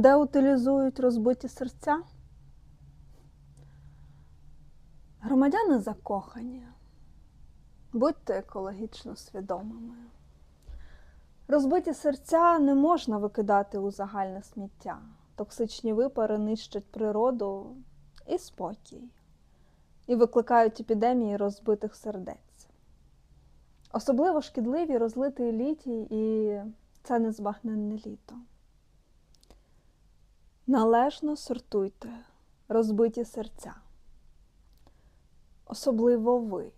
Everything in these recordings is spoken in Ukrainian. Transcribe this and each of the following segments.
де утилізують розбиті серця? Громадяни закохані. Будьте екологічно свідомими. Розбиті серця не можна викидати у загальне сміття. Токсичні випари нищать природу і спокій, і викликають епідемії розбитих сердець. Особливо шкідливі розлитий літій і це незбагненне літо. Належно сортуйте розбиті серця. Особливо ви,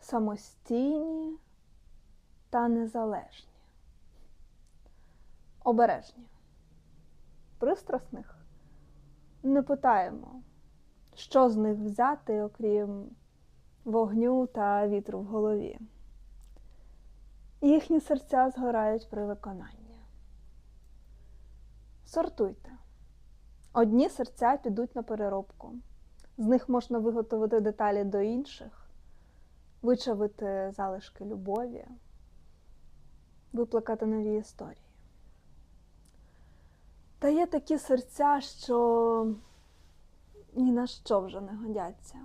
самостійні та незалежні. Обережні. Пристрасних не питаємо, що з них взяти, окрім вогню та вітру в голові. Їхні серця згорають при виконанні. Сортуйте. Одні серця підуть на переробку. З них можна виготовити деталі до інших, вичавити залишки любові, виплакати нові історії. Та є такі серця, що ні на що вже не годяться.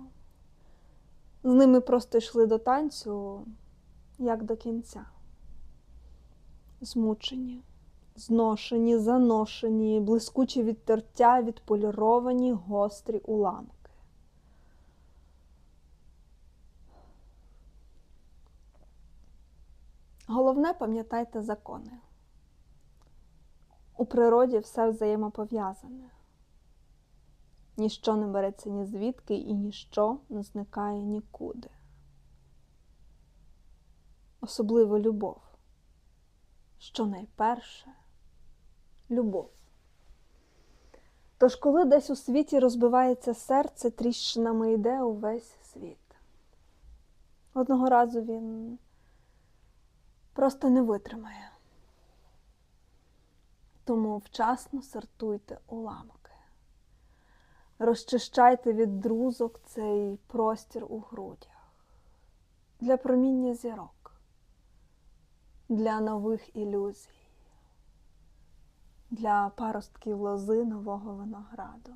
З ними просто йшли до танцю, як до кінця. Змучені, зношені, заношені, блискучі від тертя, відполіровані гострі уламки. Головне пам'ятайте закони. У природі все взаємопов'язане. Ніщо не береться ні звідки і ніщо не зникає нікуди. Особливо любов. Що найперше любов. Тож, коли десь у світі розбивається серце, тріщинами йде увесь світ. Одного разу він просто не витримає. Тому вчасно сортуйте уламки. Розчищайте від друзок цей простір у грудях для проміння зірок, для нових ілюзій, для паростків лози нового винограду.